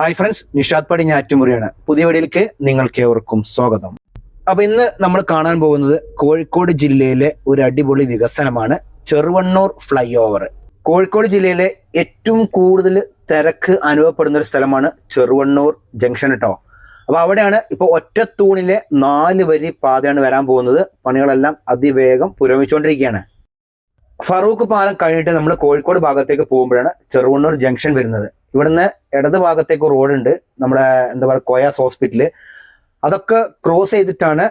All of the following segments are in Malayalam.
ഹായ് ഫ്രണ്ട്സ് നിഷാദ് പടി ഞാറ്റുമുറിയാണ് പുതിയ വീഡിയോയിലേക്ക് നിങ്ങൾക്ക് ഏവർക്കും സ്വാഗതം. അപ്പൊ ഇന്ന് നമ്മൾ കാണാൻ പോകുന്നത് കോഴിക്കോട് ജില്ലയിലെ ഒരു അടിപൊളി വികസനമാണ് ചെറുവണ്ണൂർ ഫ്ലൈ ഓവർ കോഴിക്കോട് ജില്ലയിലെ ഏറ്റവും കൂടുതൽ തിരക്ക് അനുഭവപ്പെടുന്ന ഒരു സ്ഥലമാണ് ചെറുവണ്ണൂർ ജംഗ്ഷൻ കേട്ടോ അപ്പൊ അവിടെയാണ് ഇപ്പൊ ഒറ്റത്തൂണിലെ നാല് വരി പാതയാണ് വരാൻ പോകുന്നത്. പണികളെല്ലാം അതിവേഗം പുരോഗമിച്ചുകൊണ്ടിരിക്കുകയാണ്. ഫറൂഖ് പാലം കഴിഞ്ഞിട്ട് നമ്മൾ കോഴിക്കോട് ഭാഗത്തേക്ക് പോകുമ്പോഴാണ് ചെറുവണ്ണൂർ ജംഗ്ഷൻ വരുന്നത്. ഇവിടുന്ന് ഇടത് ഭാഗത്തേക്ക് റോഡുണ്ട് നമ്മുടെ എന്താ പറയുക കോയാസ് ഹോസ്പിറ്റൽ. അതൊക്കെ ക്രോസ് ചെയ്തിട്ടാണ്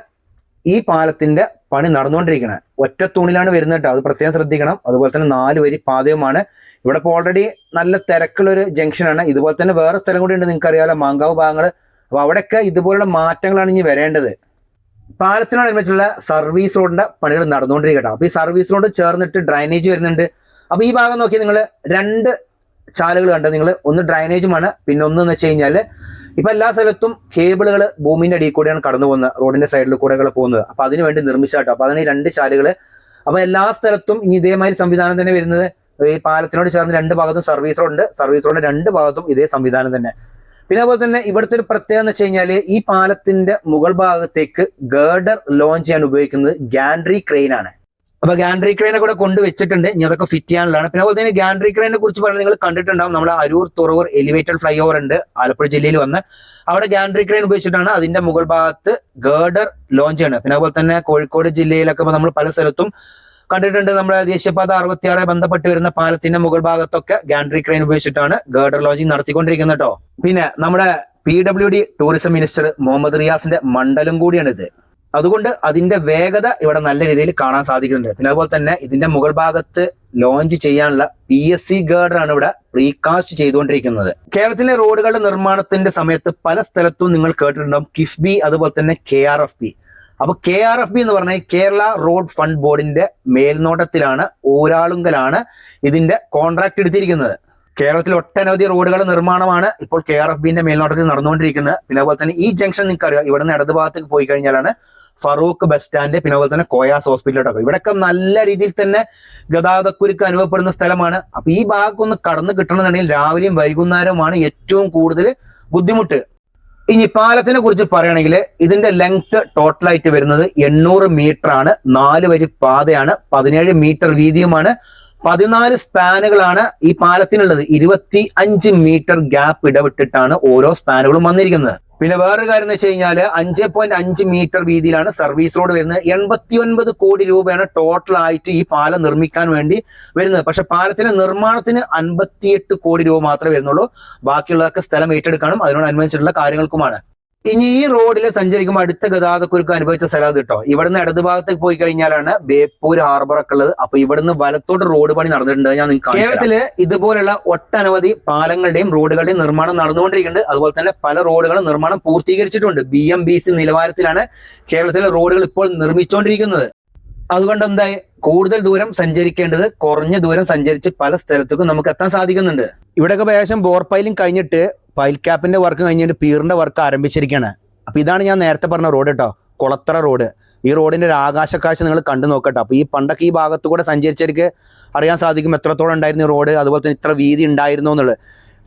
ഈ പാലത്തിന്റെ പണി നടന്നുകൊണ്ടിരിക്കുന്നത് ഒറ്റ തൂണിലാണ് വരുന്നത് കേട്ടോ. അത് പ്രത്യേകം ശ്രദ്ധിക്കണം. അതുപോലെ തന്നെ നാല് വരി പാതയുമാണ്. ഇവിടെ ഇപ്പോൾ ഓൾറെഡി നല്ല തിരക്കുള്ള ഒരു ജംഗ്ഷനാണ് ഇതുപോലെ തന്നെ വേറെ സ്ഥലം കൂടി ഉണ്ട് നിങ്ങൾക്ക് അറിയാമല്ലോ മാങ്കാവ് ഭാഗങ്ങൾ അപ്പോൾ അവിടെയൊക്കെ ഇതുപോലുള്ള മാറ്റങ്ങളാണ് ഇനി വരേണ്ടത്. പാലത്തിനോടനുബന്ധിച്ചുള്ള സർവീസ് റോഡിന്റെ പണികൾ നടന്നുകൊണ്ടിരിക്കട്ടോ അപ്പൊ ഈ സർവീസ് റോഡ് ചേർന്നിട്ട് ഡ്രൈനേജ് വരുന്നുണ്ട്. അപ്പൊ ഈ ഭാഗം നോക്കി നിങ്ങൾ രണ്ട് ചാലുകൾ കണ്ടത് നിങ്ങൾ ഒന്ന് ഡ്രൈനേജുമാണ് പിന്നെ ഒന്ന് വെച്ച് കഴിഞ്ഞാൽ ഇപ്പൊ എല്ലാ സ്ഥലത്തും കേബിളുകൾ ഭൂമിന്റെ അടിയിൽ കൂടെയാണ് കടന്നു പോകുന്നത്. റോഡിന്റെ സൈഡിൽ കൂടെകൾ പോകുന്നത്. അപ്പൊ അതിന് വേണ്ടി നിർമ്മിച്ചാട്ടോ അപ്പൊ അതാണ് ഈ രണ്ട് ചാലുകൾ അപ്പൊ എല്ലാ സ്ഥലത്തും ഇനി ഇതേമാതിരി സംവിധാനം തന്നെ വരുന്നത് ഈ പാലത്തിനോട് ചേർന്ന് രണ്ട് ഭാഗത്തും സർവീസ് റോഡ് സർവീസ് റോഡിന്റെ രണ്ട് ഭാഗത്തും ഇതേ സംവിധാനം തന്നെ. പിന്നെ അതുപോലെ തന്നെ ഇവിടുത്തെ ഒരു പ്രത്യേകത എന്ന് വെച്ച് കഴിഞ്ഞാൽ ഈ പാലത്തിന്റെ മുകൾ ഭാഗത്തേക്ക് ഗേർഡർ ലോഞ്ച് ചെയ്യാൻ ഉപയോഗിക്കുന്നത് ഗാൻഡ്രി ക്രെയിൻ ആണ്. അപ്പൊ ഗാൻഡ്രി ക്രെയിനെ കൂടെ കൊണ്ടുവച്ചിട്ടുണ്ട് ഇനി അതൊക്കെ ഫിറ്റ് ചെയ്യാനുള്ളതാണ്. പിന്നെ അതുപോലെ തന്നെ ഗാൻഡ്രി ക്രെയിനെ കുറിച്ച് പറഞ്ഞാൽ നിങ്ങൾ കണ്ടിട്ടുണ്ടാവും. നമ്മുടെ Aroor Thuravoor elevated flyover ഉണ്ട്. ആലപ്പുഴ ജില്ലയിൽ വന്ന്. അവിടെ ഗാൻഡ്രി ക്രെയിൻ ഉപയോഗിച്ചിട്ടാണ് അതിന്റെ മുകൾ ഭാഗത്ത് ഗേർഡർ ലോഞ്ച് ചെയ്യുന്നത്. പിന്നെ അതുപോലെ തന്നെ കോഴിക്കോട് ജില്ലയിലൊക്കെ നമ്മൾ പല സ്ഥലത്തും കണ്ടിട്ടുണ്ട് നമ്മുടെ ദേശീയപാത അറുപത്തിയാറെ ബന്ധപ്പെട്ട് വരുന്ന പാലത്തിന്റെ മുകൾ ഭാഗത്തൊക്കെ ഗാൻഡ്രി ക്രെയിൻ ഉപയോഗിച്ചിട്ടാണ് ഗേർഡർ ലോഞ്ചിങ് നടത്തിക്കൊണ്ടിരിക്കുന്നത് കേട്ടോ. പിന്നെ നമ്മുടെ P W D tourism minister Muhammad റിയാസിന്റെ മണ്ഡലം കൂടിയാണിത്. അതുകൊണ്ട് അതിന്റെ വേഗത ഇവിടെ നല്ല രീതിയിൽ കാണാൻ സാധിക്കുന്നുണ്ട്. പിന്നെ അതുപോലെ തന്നെ ഇതിന്റെ മുകൾ ഭാഗത്ത് ലോഞ്ച് ചെയ്യാനുള്ള പി എസ് സി ഗേർഡർ ആണ് ഇവിടെ റീകാസ്റ്റ് ചെയ്തുകൊണ്ടിരിക്കുന്നത്. കേരളത്തിലെ റോഡുകളുടെ നിർമ്മാണത്തിന്റെ സമയത്ത് പല സ്ഥലത്തും നിങ്ങൾ കേട്ടിട്ടുണ്ടാവും കിഫ്ബി അതുപോലെ തന്നെ കെ ആർ എഫ് ബി അപ്പൊ കെ ആർ എഫ് ബി എന്ന് പറഞ്ഞാൽ കേരള റോഡ് ഫണ്ട് ബോർഡിന്റെ മേൽനോട്ടത്തിലാണ് ഊരാളുങ്കലാണ് ഇതിന്റെ കോൺട്രാക്ട് എടുത്തിരിക്കുന്നത്. കേരളത്തിൽ ഒട്ടനവധി റോഡുകളുടെ നിർമ്മാണമാണ് ഇപ്പോൾ കെ ആർ എഫ് ബിന്റെ മേൽനോട്ടത്തിൽ നടന്നുകൊണ്ടിരിക്കുന്നത്. പിന്നെ അതുപോലെ തന്നെ ഈ ജംഗ്ഷൻ നിങ്ങൾക്ക് അറിയാം ഇവിടെ നിന്ന് ഇടത് ഭാഗത്തേക്ക് പോയി കഴിഞ്ഞാലാണ് ഫറൂഖ് ബസ് സ്റ്റാൻഡ് പിന്നെ അതുപോലെ തന്നെ കോയാസ് ഹോസ്പിറ്റലോട്ടൊക്കെ ഇവിടെയൊക്കെ നല്ല രീതിയിൽ തന്നെ ഗതാഗതക്കുരുക്ക് അനുഭവപ്പെടുന്ന സ്ഥലമാണ്. അപ്പൊ ഈ ഭാഗത്തൊന്ന് കടന്നു കിട്ടണമെന്നുണ്ടെങ്കിൽ രാവിലെയും വൈകുന്നേരവുമാണ് ഏറ്റവും കൂടുതൽ ബുദ്ധിമുട്ട്. ഇനി പാലത്തിനെ കുറിച്ച് പറയുകയാണെങ്കിൽ ഇതിന്റെ ലെങ്ത് ടോട്ടലായിട്ട് വരുന്നത് എണ്ണൂറ് മീറ്റർ ആണ്. നാല് വരി പാതയാണ്. പതിനേഴ് മീറ്റർ വീതിയുമാണ്. പതിനാല് സ്പാനുകളാണ് ഈ പാലത്തിനുള്ളത്. ഇരുപത്തി അഞ്ച് മീറ്റർ ഗ്യാപ്പ് ഇടവിട്ടിട്ടാണ് ഓരോ സ്പാനുകളും വന്നിരിക്കുന്നത്. പിന്നെ വേറൊരു കാര്യം എന്ന് വെച്ച് കഴിഞ്ഞാൽ അഞ്ച് പോയിന്റ് അഞ്ച് മീറ്റർ വീതിയിലാണ് സർവീസ് റോഡ് വരുന്നത്. എൺപത്തി ഒൻപത് കോടി രൂപയാണ് ടോട്ടൽ ആയിട്ട് ഈ പാലം നിർമ്മിക്കാൻ വേണ്ടി വരുന്നത്. പക്ഷെ പാലത്തിന്റെ നിർമ്മാണത്തിന് അൻപത്തിയെട്ട് കോടി രൂപ മാത്രമേ വരുന്നുള്ളൂ. ബാക്കിയുള്ളതൊക്കെ സ്ഥലം ഏറ്റെടുക്കാനും അതിനോട് അനുബന്ധിച്ചിട്ടുള്ള കാര്യങ്ങൾക്കുമാണ്. ഇനി ഈ റോഡിൽ സഞ്ചരിക്കുമ്പോൾ അടുത്ത ഗതാഗതക്കുരുക്ക് അനുഭവിച്ച സ്ഥലം കേട്ടോ ഇവിടുന്ന് ഇടത് ഭാഗത്തേക്ക് പോയി കഴിഞ്ഞാലാണ് ബേപ്പൂർ ഹാർബർ ഒക്കെ ഉള്ളത്. അപ്പൊ ഇവിടുന്ന് വലത്തോട്ട് റോഡ് പണി നടന്നിട്ടുണ്ട്. ഞാൻ നിങ്ങൾക്ക് കേരളത്തിൽ ഇതുപോലുള്ള ഒട്ടനവധി പാലങ്ങളുടെയും റോഡുകളുടെയും നിർമ്മാണം നടന്നുകൊണ്ടിരിക്കുന്നുണ്ട്. അതുപോലെ തന്നെ പല റോഡുകളും നിർമ്മാണം പൂർത്തീകരിച്ചിട്ടുണ്ട്. ബി എം ബി സി നിലവാരത്തിലാണ് കേരളത്തിലെ റോഡുകൾ ഇപ്പോൾ നിർമ്മിച്ചുകൊണ്ടിരിക്കുന്നത് അതുകൊണ്ട് എന്തായി? കൂടുതൽ ദൂരം സഞ്ചരിക്കേണ്ടത് കുറഞ്ഞ ദൂരം സഞ്ചരിച്ച് പല സ്ഥലത്തേക്കും നമുക്ക് എത്താൻ സാധിക്കുന്നുണ്ട്. ഇവിടെയൊക്കെ ഏകദേശം ബോർപ്പൈലും കഴിഞ്ഞിട്ട് പൈൽ ക്യാപ്പിന്റെ വർക്ക് കഴിഞ്ഞിട്ട് പീറിന്റെ വർക്ക് ആരംഭിച്ചിരിക്കുകയാണ് അപ്പോൾ ഇതാണ് ഞാൻ നേരത്തെ പറഞ്ഞ റോഡ് കേട്ടോ കുളത്തറ റോഡ് ഈ റോഡിന്റെ ഒരു ആകാശക്കാഴ്ച നിങ്ങൾ കണ്ടു നോക്കട്ടെ. അപ്പോൾ ഈ പണ്ടൊക്കെ ഈ ഭാഗത്ത് കൂടെ സഞ്ചരിച്ചവർക്ക് അറിയാൻ സാധിക്കും എത്രത്തോളം ഉണ്ടായിരുന്നു ഈ റോഡ് അതുപോലെ തന്നെ ഇത്ര വീതി ഉണ്ടായിരുന്നു എന്നുള്ളത്.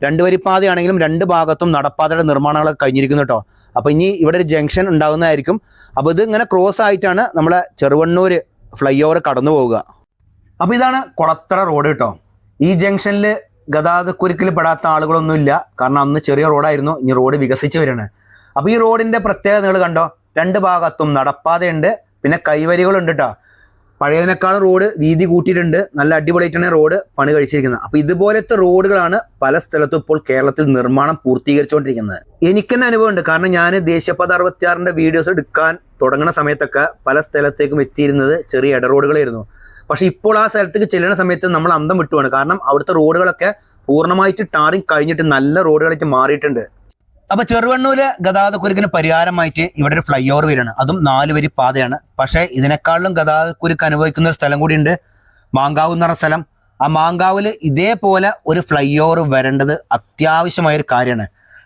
രണ്ട് വരിപ്പാതയാണെങ്കിലും രണ്ട് ഭാഗത്തും നടപ്പാതയുടെ നിർമ്മാണങ്ങളൊക്കെ കഴിഞ്ഞിരിക്കുന്നു കേട്ടോ അപ്പോൾ ഇനി ഇവിടെ ഒരു ജംഗ്ഷൻ ഉണ്ടാകുന്നതായിരിക്കും അപ്പോൾ ഇത് ഇങ്ങനെ ക്രോസ് ആയിട്ടാണ് നമ്മളെ ചെറുവണ്ണൂർ ഫ്ലൈ ഓവർ കടന്നു പോവുക അപ്പോൾ ഇതാണ് കുളത്തറ റോഡ് കേട്ടോ ഈ ജംഗ്ഷനിൽ ഗതാഗതക്കുരുക്കിൽ പെടാത്ത ആളുകളൊന്നുമില്ല. കാരണം അന്ന് ചെറിയ റോഡായിരുന്നു ഇനി റോഡ് വികസിച്ച് വരുന്നത് അപ്പൊ ഈ റോഡിന്റെ പ്രത്യേകത നിങ്ങൾ കണ്ടോ? രണ്ട് ഭാഗത്തും നടപ്പാതയുണ്ട് പിന്നെ കൈവരികളുണ്ട് കേട്ടോ പഴയതിനേക്കാളും റോഡ് വീതി കൂട്ടിയിട്ടുണ്ട്. നല്ല അടിപൊളിയായിട്ടാണ് റോഡ് പണി കഴിച്ചിരിക്കുന്നത്. അപ്പൊ ഇതുപോലത്തെ റോഡുകളാണ് പല സ്ഥലത്തും ഇപ്പോൾ കേരളത്തിൽ നിർമ്മാണം പൂർത്തീകരിച്ചുകൊണ്ടിരിക്കുന്നത്. എനിക്ക് തന്നെ അനുഭവമുണ്ട്. കാരണം ഞാൻ ദേശീയപാത അറുപത്തിയാറിന്റെ വീഡിയോസ് എടുക്കാൻ തുടങ്ങുന്ന സമയത്തൊക്കെ പല സ്ഥലത്തേക്കും എത്തിയിരുന്നത് ചെറിയ ഇടറോഡുകളായിരുന്നു പക്ഷെ ഇപ്പോൾ ആ സ്ഥലത്തേക്ക് ചെല്ലുന്ന സമയത്ത് നമ്മൾ അന്തം വിട്ടുവാണ് കാരണം അവിടുത്തെ റോഡുകളൊക്കെ പൂർണമായിട്ട് ടാറിങ് കഴിഞ്ഞിട്ട് നല്ല റോഡുകളായിട്ട് മാറിയിട്ടുണ്ട്. അപ്പൊ ചെറുവണ്ണൂര് ഗതാഗതക്കുരുക്കിന് പരിഹാരമായിട്ട് ഇവിടെ ഒരു ഫ്ലൈ ഓവർ വരികയാണ്. അതും നാല് വരി പാതയാണ്. പക്ഷേ ഇതിനേക്കാളും ഗതാഗതക്കുരുക്ക് അനുഭവിക്കുന്ന ഒരു സ്ഥലം കൂടി ഉണ്ട് മാങ്കാവ് എന്ന് പറഞ്ഞ സ്ഥലം. ആ മാങ്കാവിൽ ഇതേപോലെ ഒരു ഫ്ലൈ ഓവർ വരേണ്ടത് അത്യാവശ്യമായ ഒരു കാര്യമാണ്.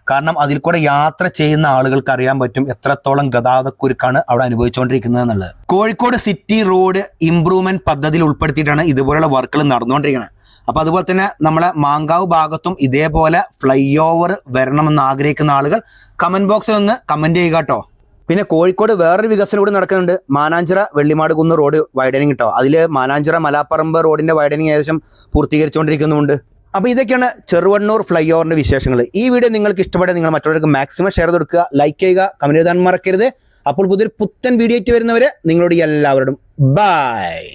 കാരണം അതിൽ കൂടെ യാത്ര ചെയ്യുന്ന ആളുകൾക്ക് അറിയാൻ പറ്റും എത്രത്തോളം ഗതാഗതക്കുരുക്കാണ് അവിടെ അനുഭവിച്ചുകൊണ്ടിരിക്കുന്നത് എന്നുള്ളത്. കോഴിക്കോട് സിറ്റി റോഡ് ഇംപ്രൂവ്മെന്റ് പദ്ധതിയിൽ ഉൾപ്പെടുത്തിയിട്ടാണ് ഇതുപോലുള്ള വർക്കുകൾ നടന്നുകൊണ്ടിരിക്കുന്നത്. അപ്പൊ അതുപോലെ തന്നെ നമ്മളെ മാങ്കാവ് ഭാഗത്തും ഇതേപോലെ ഫ്ലൈ ഓവർ വരണമെന്ന് ആഗ്രഹിക്കുന്ന ആളുകൾ കമന്റ് ബോക്സിൽ ഒന്ന് കമന്റ് ചെയ്യുക കേട്ടോ. പിന്നെ കോഴിക്കോട് വേറൊരു വികസനം കൂടി നടക്കുന്നുണ്ട്. മാനാഞ്ചിറ വെള്ളിമാട് കുന്ന് റോഡ് വൈഡനിങ് കേട്ടോ അതിൽ മാനാഞ്ചിറ മലാപ്പറമ്പ് റോഡിന്റെ വൈഡനിങ് ഏകദേശം പൂർത്തീകരിച്ചുകൊണ്ടിരിക്കുന്നുണ്ട്. അപ്പോൾ ഇതൊക്കെയാണ് ചെറുവണ്ണൂർ ഫ്ലൈ ഓവറിന്റെ വിശേഷങ്ങൾ ഈ വീഡിയോ നിങ്ങൾക്ക് ഇഷ്ടപ്പെട്ട നിങ്ങൾ മറ്റുള്ളവർക്ക് മാക്സിമം ഷെയർ കൊടുക്കുക ലൈക്ക് ചെയ്യുക കമന്റ് എഴുതാൻ മറക്കരുത്. അപ്പോൾ പുതിയൊരു പുത്തൻ വീഡിയോ ആയിട്ട് വരുന്നവരെ നിങ്ങളോട് എല്ലാവരോടും ബൈ